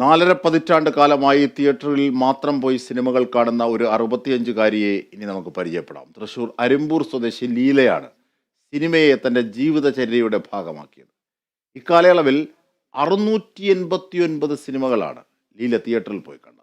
നാലര പതിറ്റാണ്ട് കാലമായി തിയേറ്ററിൽ മാത്രം പോയി സിനിമകൾ കാണുന്ന ഒരു അറുപത്തിയഞ്ചുകാരിയെ ഇനി നമുക്ക് പരിചയപ്പെടാം. തൃശൂർ അരുമ്പൂർ സ്വദേശി ലീലയാണ് സിനിമയെ തന്റെ ജീവിതചര്യയുടെ ഭാഗമാക്കിയത്. ഇക്കാലയളവിൽ അറുന്നൂറ്റി എൺപത്തി ഒൻപത് സിനിമകളാണ് ലീല തിയേറ്ററിൽ പോയി കണ്ടത്.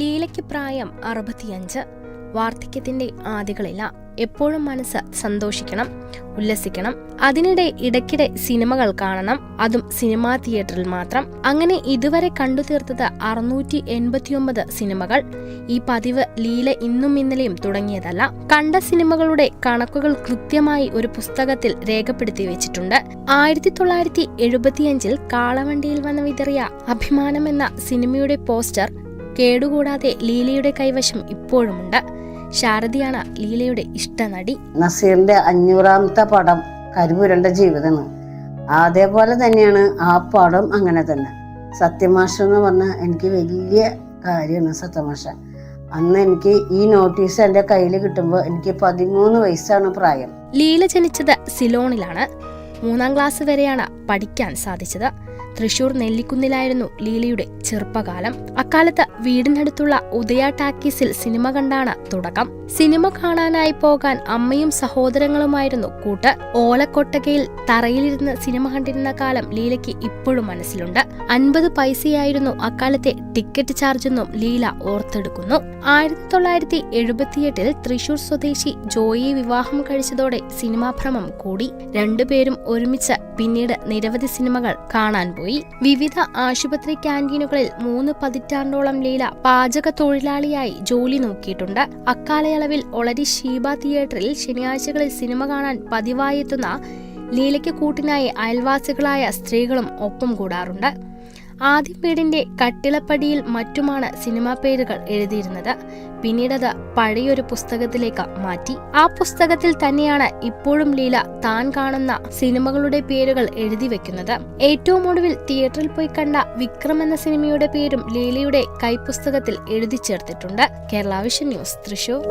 ലീലയ്ക്ക് പ്രായം അറുപത്തിയഞ്ച്. വാർദ്ധക്യത്തിന്റെ ആദികളില്ല എപ്പോഴും മനസ്സ് സന്തോഷിക്കണം ഉല്ലസിക്കണം. അതിനിടെ ഇടയ്ക്കിടെ സിനിമകൾ കാണണം. അതും സിനിമാ തിയേറ്ററിൽ മാത്രം. അങ്ങനെ ഇതുവരെ കണ്ടു തീർത്തത് അറുന്നൂറ്റി എൺപത്തിയൊമ്പത് സിനിമകൾ. ഈ പതിവ് ലീല ഇന്നും ഇന്നലെയും തുടങ്ങിയതല്ല. കണ്ട സിനിമകളുടെ കണക്കുകൾ കൃത്യമായി ഒരു പുസ്തകത്തിൽ രേഖപ്പെടുത്തി വെച്ചിട്ടുണ്ട്. ആയിരത്തി തൊള്ളായിരത്തി എഴുപത്തിയഞ്ചിൽ കാളവണ്ടിയിൽ വന്ന് വിതറിയ അഭിമാനം എന്ന സിനിമയുടെ പോസ്റ്റർ കേടുകൂടാതെ ലീലയുടെ കൈവശം ഇപ്പോഴുമുണ്ട്. ശാരദയാണ് ലീലയുടെ ഇഷ്ടനടി നസീറിന്റെ അഞ്ഞൂറാമത്തെ പടം കരുപുരണ്ട ജീവിതം. അതേപോലെ തന്നെയാണ് ആ പടം അങ്ങനെ തന്നെ. സത്യമാഷ എന്ന് പറഞ്ഞാൽ എനിക്ക് വലിയ കാര്യമാണ് സത്യമാഷ. അന്ന് എനിക്ക് ഈ നോട്ടീസ് എന്റെ കയ്യിൽ കിട്ടുമ്പോൾ എനിക്ക് പതിമൂന്ന് വയസ്സാണ് പ്രായം. ലീല ജനിച്ചത് സിലോണിലാണ്. മൂന്നാം ക്ലാസ് വരെയാണ് പഠിക്കാൻ സാധിച്ചത്. തൃശൂർ നെല്ലിക്കുന്നിലായിരുന്നു ലീലയുടെ ചെറുപ്പകാലം. അക്കാലത്ത് വീടിനടുത്തുള്ള ഉദയ ടാക്കീസിൽ സിനിമ കണ്ടാണ് തുടക്കം. സിനിമ കാണാനായി പോകാൻ അമ്മയും സഹോദരങ്ങളുമായിരുന്നു കൂട്ട്. ഓലക്കൊട്ടകയിൽ തറയിലിരുന്ന് സിനിമ കണ്ടിരുന്ന കാലം ലീലയ്ക്ക് ഇപ്പോഴും മനസ്സിലുണ്ട്. അൻപത് പൈസയായിരുന്നു അക്കാലത്തെ ടിക്കറ്റ് ചാർജെന്നും ലീല ഓർത്തെടുക്കുന്നു. ആയിരത്തി തൊള്ളായിരത്തി എഴുപത്തിയെട്ടിൽ തൃശൂർ സ്വദേശി ജോയിയെ വിവാഹം കഴിച്ചതോടെ സിനിമാഭ്രമം കൂടി. രണ്ടുപേരും ഒരുമിച്ച് പിന്നീട് നിരവധി സിനിമകൾ കാണാൻ പോയി. വിവിധ ആശുപത്രി ക്യാന്റീനുകളിൽ മൂന്ന് പതിറ്റാണ്ടോളം ലീല പാചക തൊഴിലാളിയായി ജോലി നോക്കിയിട്ടുണ്ട്. അക്കാലയളവിൽ ഒളരി ഷീബ തിയേറ്ററിൽ ശനിയാഴ്ചകളിൽ സിനിമ കാണാൻ പതിവായെത്തുന്ന ലീലയ്ക്ക് കൂട്ടിനായി അയൽവാസികളായ സ്ത്രീകളും ഒപ്പം കൂടാറുണ്ട്. ആദ്യം കട്ടിളപ്പടിയിൽ മറ്റുമാണ് സിനിമാ പേരുകൾ എഴുതിയിരുന്നത്. പിന്നീടത് പഴയൊരു പുസ്തകത്തിലേക്ക് മാറ്റി. ആ പുസ്തകത്തിൽ തന്നെയാണ് ഇപ്പോഴും ലീല താൻ കാണുന്ന സിനിമകളുടെ പേരുകൾ എഴുതി വെക്കുന്നത്. ഏറ്റവും ഒടുവിൽ തിയേറ്ററിൽ പോയി കണ്ട വിക്രം എന്ന സിനിമയുടെ പേരും ലീലയുടെ കൈപ്പുസ്തകത്തിൽ എഴുതി ചേർത്തിട്ടുണ്ട്. കേരളാവിഷൻ ന്യൂസ് തൃശൂർ.